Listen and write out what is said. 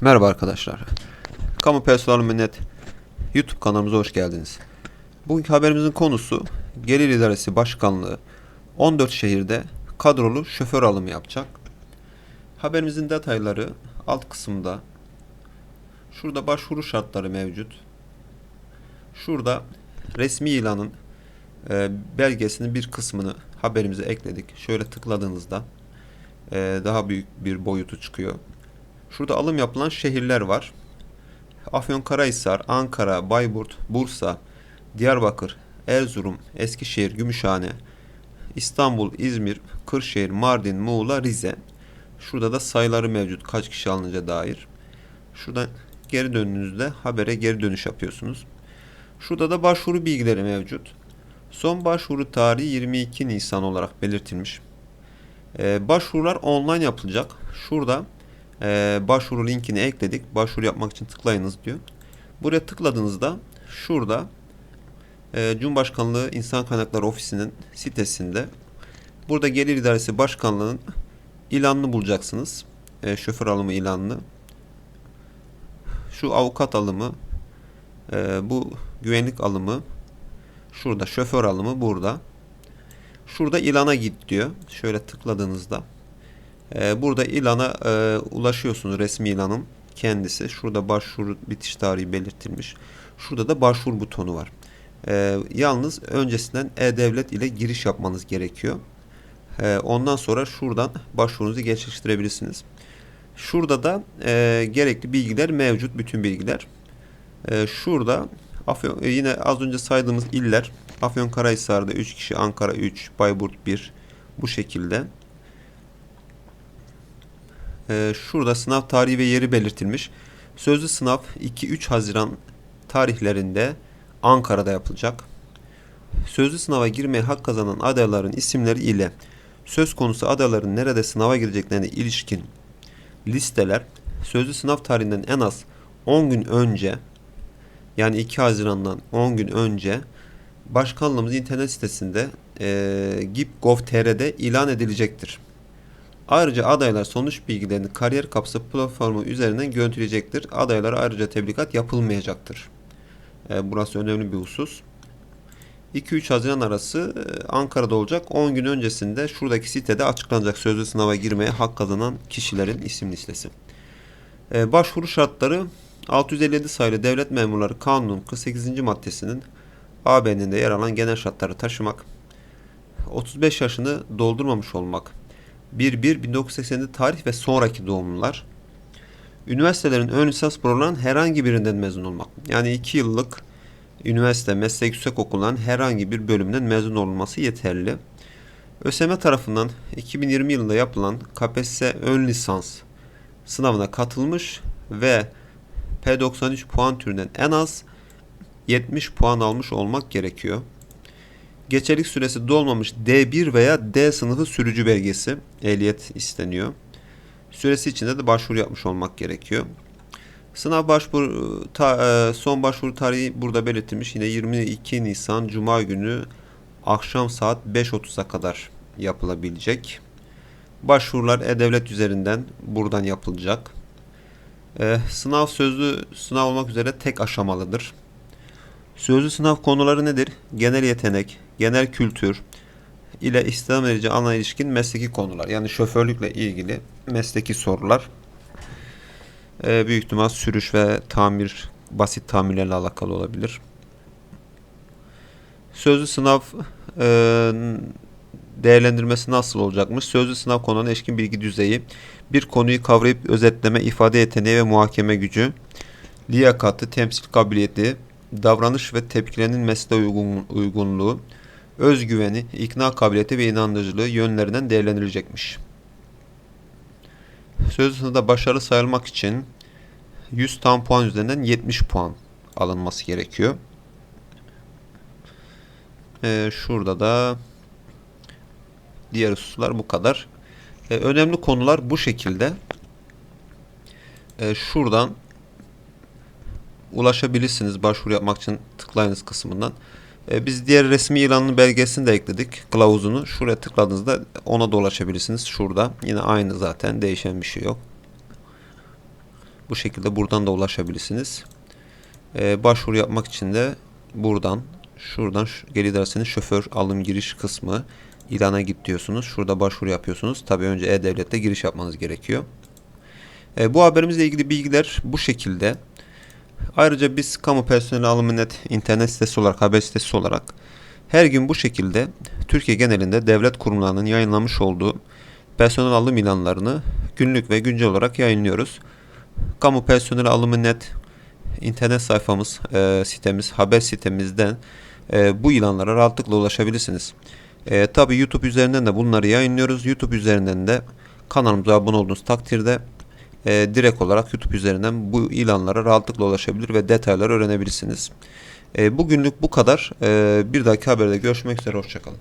Merhaba arkadaşlar. Kamu Personel Minnet YouTube kanalımıza hoş geldiniz. Bugünkü haberimizin konusu Gelir İdaresi Başkanlığı 14 şehirde kadrolu şoför alımı yapacak. Haberimizin detayları alt kısımda. Şurada başvuru şartları mevcut. Şurada resmi ilanın e, belgesinin bir kısmını haberimize ekledik. Şöyle tıkladığınızda e, daha büyük bir boyutu çıkıyor. Şurada alım yapılan şehirler var. Afyonkarahisar, Ankara, Bayburt, Bursa, Diyarbakır, Erzurum, Eskişehir, Gümüşhane, İstanbul, İzmir, Kırşehir, Mardin, Muğla, Rize. Şurada da sayıları mevcut kaç kişi alınca dair. Şuradan geri döndüğünüzde habere geri dönüş yapıyorsunuz. Şurada da başvuru bilgileri mevcut. Son başvuru tarihi 22 Nisan olarak belirtilmiş. Ee, başvurular online yapılacak. Şurada e, başvuru linkini ekledik. Başvuru yapmak için tıklayınız diyor. Buraya tıkladığınızda şurada e, Cumhurbaşkanlığı İnsan Kaynakları Ofisi'nin sitesinde burada Gelir İdaresi Başkanlığı'nın ilanını bulacaksınız. E, şoför alımı ilanını. Şu avukat alımı, e, bu güvenlik alımı, şurada şoför alımı burada. Şurada ilana git diyor. Şöyle tıkladığınızda ee, burada ilana e, ulaşıyorsunuz resmi ilanın kendisi. Şurada başvuru bitiş tarihi belirtilmiş. Şurada da başvuru butonu var. Ee, yalnız öncesinden e-devlet ile giriş yapmanız gerekiyor. Ee, ondan sonra şuradan başvurunuzu gerçekleştirebilirsiniz. Şurada da e, gerekli bilgiler mevcut, bütün bilgiler. Ee, şurada Afyon, e, yine az önce saydığımız iller Afyonkarahisar'da 3 kişi, Ankara 3, Bayburt 1 bu şekilde. Ee, şurada sınav tarihi ve yeri belirtilmiş. Sözlü sınav 2-3 Haziran tarihlerinde Ankara'da yapılacak. Sözlü sınava girmeye hak kazanan adayların isimleri ile söz konusu adayların nerede sınava gireceklerine ilişkin listeler sözlü sınav tarihinden en az 10 gün önce yani 2 Haziran'dan 10 gün önce başkanlığımız internet sitesinde e, gip.gov.tr'de ilan edilecektir. Ayrıca adaylar sonuç bilgilerini kariyer kapsı platformu üzerinden görüntüleyecektir. Adaylara ayrıca tebligat yapılmayacaktır. E, burası önemli bir husus. 2-3 Haziran arası e, Ankara'da olacak. 10 gün öncesinde şuradaki sitede açıklanacak sözlü sınava girmeye hak kazanan kişilerin isim listesi. E, başvuru şartları 657 sayılı Devlet Memurları Kanunun 48. maddesinin A beninde yer alan genel şartları taşımak, 35 yaşını doldurmamış olmak, 1-1-1980'de tarih ve sonraki doğumlular. Üniversitelerin ön lisans programlarının herhangi birinden mezun olmak. Yani 2 yıllık üniversite, meslek yüksek okulların herhangi bir bölümünden mezun olması yeterli. ÖSYM tarafından 2020 yılında yapılan KPSS ön lisans sınavına katılmış ve P93 puan türünden en az 70 puan almış olmak gerekiyor geçerlik süresi dolmamış D1 veya D sınıfı sürücü belgesi ehliyet isteniyor. Süresi içinde de başvuru yapmış olmak gerekiyor. Sınav başvuru ta, e, son başvuru tarihi burada belirtilmiş. Yine 22 Nisan Cuma günü akşam saat 5.30'a kadar yapılabilecek. Başvurular e-devlet üzerinden buradan yapılacak. Ee, sınav sözlü sınav olmak üzere tek aşamalıdır. Sözlü sınav konuları nedir? Genel yetenek, genel kültür ile istihdam edici alana ilişkin mesleki konular. Yani şoförlükle ilgili mesleki sorular. Ee, büyük ihtimal sürüş ve tamir, basit tamirlerle alakalı olabilir. Sözlü sınav e, değerlendirmesi nasıl olacakmış? Sözlü sınav konularına ilişkin bilgi düzeyi, bir konuyu kavrayıp özetleme, ifade yeteneği ve muhakeme gücü, liyakatı, temsil kabiliyeti, davranış ve tepkilerinin mesleğe uygun, uygunluğu, özgüveni, ikna kabiliyeti ve inandırıcılığı yönlerinden değerlendirilecekmiş. Sözlüsünde başarı sayılmak için 100 tam puan üzerinden 70 puan alınması gerekiyor. Ee, şurada da diğer hususlar bu kadar. Ee, önemli konular bu şekilde. Ee, şuradan ulaşabilirsiniz başvuru yapmak için tıklayınız kısmından. E, biz diğer resmi ilanın belgesini de ekledik. Kılavuzunu. Şuraya tıkladığınızda ona da ulaşabilirsiniz. Şurada. Yine aynı zaten. Değişen bir şey yok. Bu şekilde buradan da ulaşabilirsiniz. Ee, başvuru yapmak için de buradan şuradan şu- Gelir İdaresi'nin şoför alım giriş kısmı ilana git diyorsunuz. Şurada başvuru yapıyorsunuz. Tabii önce E-Devlet'te giriş yapmanız gerekiyor. Ee, bu haberimizle ilgili bilgiler bu şekilde. Ayrıca biz kamu personeli alımı net internet sitesi olarak haber sitesi olarak her gün bu şekilde Türkiye genelinde devlet kurumlarının yayınlamış olduğu personel alım ilanlarını günlük ve güncel olarak yayınlıyoruz. Kamu personeli alımı net internet sayfamız, e, sitemiz, haber sitemizden e, bu ilanlara rahatlıkla ulaşabilirsiniz. E, Tabi YouTube üzerinden de bunları yayınlıyoruz. YouTube üzerinden de kanalımıza abone olduğunuz takdirde e, direkt olarak YouTube üzerinden bu ilanlara rahatlıkla ulaşabilir ve detayları öğrenebilirsiniz. E, bugünlük bu kadar. E, bir dahaki haberde görüşmek üzere. Hoşçakalın.